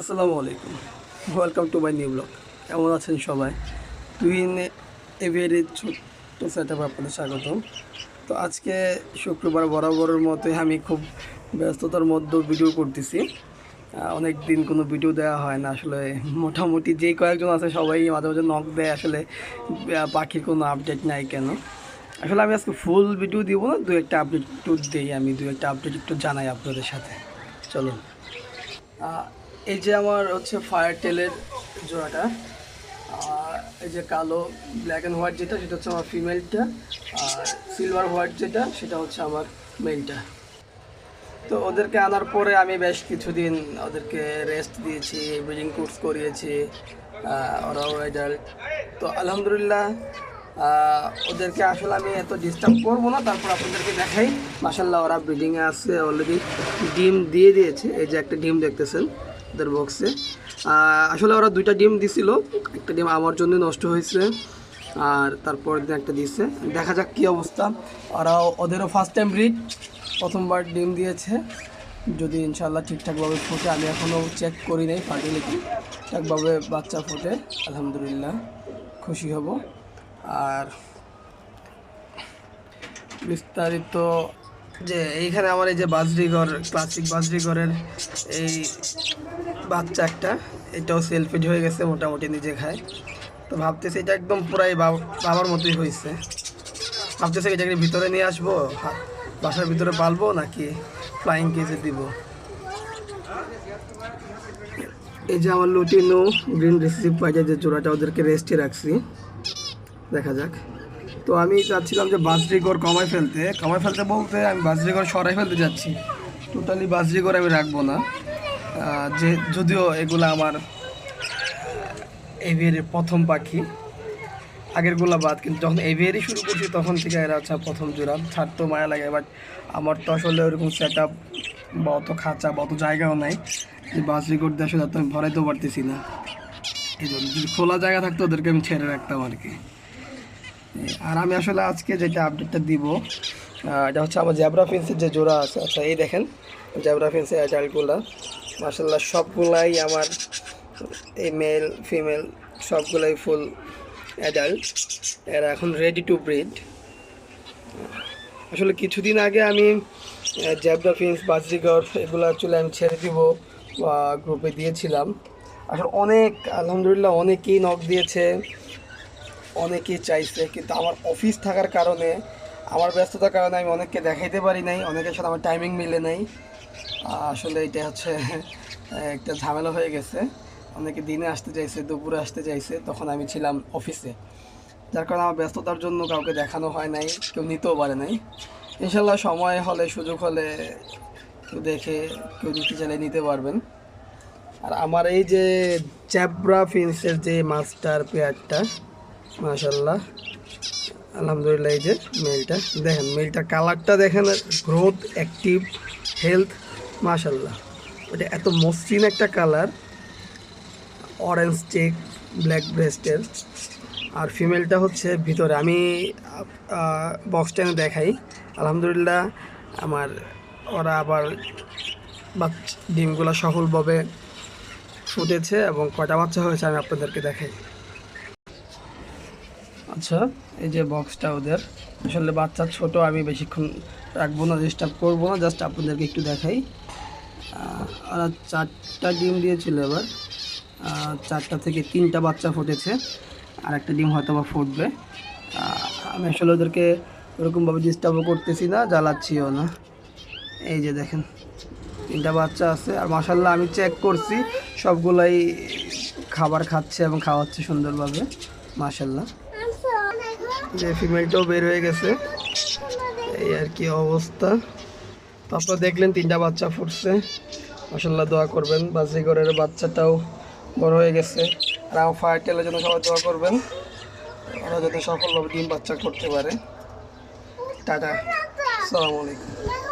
আসসালামু আলাইকুম। Welcome to my new blog কেমন আছেন সবাই? টুইন এভিয়ারি ছোট্ট সেট আপ আপনাদের স্বাগতম। তো আজকে শুক্রবার বরাবরের মতোই আমি খুব ব্যস্ততার মধ্যে ভিডিও করতেছি। অনেক দিন কোনো ভিডিও দেওয়া হয় না। আসলে মোটামুটি যেই কয়েকজন আছে সবাই মাঝে মাঝে নখ দেয়। আসলে পাখির কোনো আপডেট নাই কেন? আসলে আমি আজকে ফুল ভিডিও দিব না। দু একটা আপডেট একটু দিই আমি। দু একটা আপডেট একটু জানাই আপনাদের সাথে। চলুন। এই যে আমার হচ্ছে ফায়ার টেলের জোড়াটা এই যে কালো ব্ল্যাক অ্যান্ড হোয়াইট যেটা, সেটা হচ্ছে আমার ফিমেলটা আর সিলভার হোয়াইট যেটা, সেটা হচ্ছে আমার মেলটা তো ওদেরকে আনার পরে আমি বেশ কিছুদিন ওদেরকে রেস্ট দিয়েছি ব্রিডিং কোর্স করিয়েছি ওরাও অ্যাডাল্ট তো আলহামদুলিল্লাহ ওদেরকে আসলে আমি এত ডিস্টার্ব করব না, তারপর আপনাদেরকে দেখাই। মাসাল্লাহ ওরা ব্রিডিংয়ে আসছে অলরেডি ডিম দিয়ে দিয়েছে, এই যে একটা ডিম দেখতেছেন। ওদের বক্সে আসলে ওরা দুইটা ডিম দিছিল। একটা ডিম আমার জন্য নষ্ট হয়েছে, আর তারপর দিন একটা দিচ্ছে দেখা যাক কী অবস্থা। ওরা ওদেরও ফার্স্ট টাইম ব্রিড প্রথমবার ডিম দিয়েছে। যদি ইনশাল্লাহ ঠিকঠাকভাবে ফোটে, আমি এখনও চেক করি নাই ফার্টিলিটি ঠিকঠাকভাবে বাচ্চা ফোটে, আলহামদুলিল্লাহ খুশি হব। আর বিস্তারিত যে এইখানে আমার এই যে বাজরিগর ক্লাসিক বাজরিগরের এই বাচ্চা একটা, এটাও সেলফিড হয়ে গেছে মোটামুটি নিজে খায়। তো ভাবতেছি এটা একদম পুরাই বাব- বাবার মতোই হয়েছে ভাবতেছি এটাকে ভিতরে নিয়ে আসব বাসার ভিতরে পালবো, নাকি ফ্লাইং কেজে দিব? এই যে আমার লুটিনো গ্রিন রিসিভ পাইজা যে জোড়াটা ওদেরকে রেস্টে রাখছি। দেখা যাক। তো আমি চাচ্ছিলাম যে বাজরিগর কমায় ফেলতে। কমায় ফেলতে বলতে আমি বাজরিগর সরাই ফেলতে যাচ্ছি। টোটালি বাজরিগর আমি রাখব না। যে যদিও এগুলো আমার এভিয়ারের প্রথম পাখি আগেরগুলো বাদ, কিন্তু যখন এভিয়ারি শুরু করছি, তখন থেকে এরা হচ্ছে প্রথম জোড়া। ছাড়তেও মায়া লাগে বাট আমার তো আসলে ওরকম সেট আপ বা অত খাঁচা বা অত জায়গাও নাই। যে বাজরিগর দিয়ে আসলে আমি ভরাইতেও পারতেছি না। এই জন্য যদি খোলা জায়গা থাকতো, ওদেরকে আমি ছেড়ে রাখতাম আর কি। আর আমি আসলে আজকে যেটা আপডেটটা দিব এটা হচ্ছে আমার জ্যাবরা ফিন্সের যে জোড়া আছে। আচ্ছা এই দেখেন জ্যাবরা ফিন্সের অ্যাডাল্টগুলা মাসাল্লাহ সবগুলাই আমার এই মেল ফিমেল সবগুলাই ফুল অ্যাডাল্ট এরা এখন রেডি টু ব্রিড আসলে কিছুদিন আগে আমি জ্যাবরা ফিন্স বাজরিগর এগুলো আসলে আমি ছেড়ে দিব গ্রুপে দিয়েছিলাম। আসলে অনেক, আলহামদুলিল্লাহ, অনেকেই নখ দিয়েছে। অনেকেই চাইছে, কিন্তু আমার অফিস থাকার কারণে, আমার ব্যস্ততার কারণে আমি অনেককে দেখাইতে পারি নাই, অনেকের সাথে আমার টাইমিং মিলে নাই। আসলে এটা হচ্ছে একটা ঝামেলা হয়ে গেছে। অনেকে দিনে আসতে চাইছে, দুপুরে আসতে চাইছে, তখন আমি ছিলাম অফিসে যার কারণে আমার ব্যস্ততার জন্য কাউকে দেখানো হয় নাই, কেউ নিতেও পারে নাই। ইনশাল্লাহ সময় হলে, সুযোগ হলে কেউ দেখে, কেউ নিতে চাইলে নিতে পারবেন। আর আমার এই যে চ্যাবরা ফিন্সের যে মাস্টার পেয়ারটা মাশাল্লাহ আলহামদুলিল্লাহ, এই যে মেলটা দেখেন মেলটার কালারটা দেখেন গ্রোথ অ্যাক্টিভ হেলথ মাশাল্লাহ ওটা এত মসৃণ একটা কালার অরেঞ্জ চেক ব্ল্যাক ব্রেস্টের আর ফিমেলটা হচ্ছে ভিতরে। আমি বক্স টেনে দেখাই। আলহামদুলিল্লাহ, আমার, ওরা আবার ডিমগুলো সফলভাবে ফুটেছে এবং কয়টা বাচ্চা হয়েছে আমি আপনাদেরকে দেখাই। আচ্ছা এই যে বক্সটা ওদের। আসলে বাচ্চা ছোট, আমি বেশিক্ষণ রাখব না ডিস্টার্ব করব না জাস্ট আপনাদেরকে একটু দেখাই। ওরা চারটা ডিম দিয়েছিল এবার। চারটা থেকে তিনটা বাচ্চা ফুটেছে, আর একটা ডিম হয়তো বা ফুটবে আমি আসলে ওদেরকে ওরকমভাবে ডিস্টার্বও করতেছি না, জ্বালাচ্ছিও না। এই যে দেখেন, তিনটা বাচ্চা আছে, আর মাসাল্লাহ আমি চেক করছি, সবগুলাই খাবার খাচ্ছে এবং খাওয়াচ্ছে সুন্দরভাবে মাসাল্লাহ যে ফিমেলটাও বের হয়ে গেছে। এই আর কি অবস্থা। তারপর দেখলেন, তিনটা বাচ্চা ফুটছে। মাসাল্লাহ দোয়া করবেন। বাজি ঘরের বাচ্চাটাও বড় হয়ে গেছে। আর আমার ফায়ার টেলের জন্য সবাই দোয়া করবেন। ওরা যাতে সফলভাবে ডিম বাচ্চা করতে পারে। টাটা। আসসালামু আলাইকুম।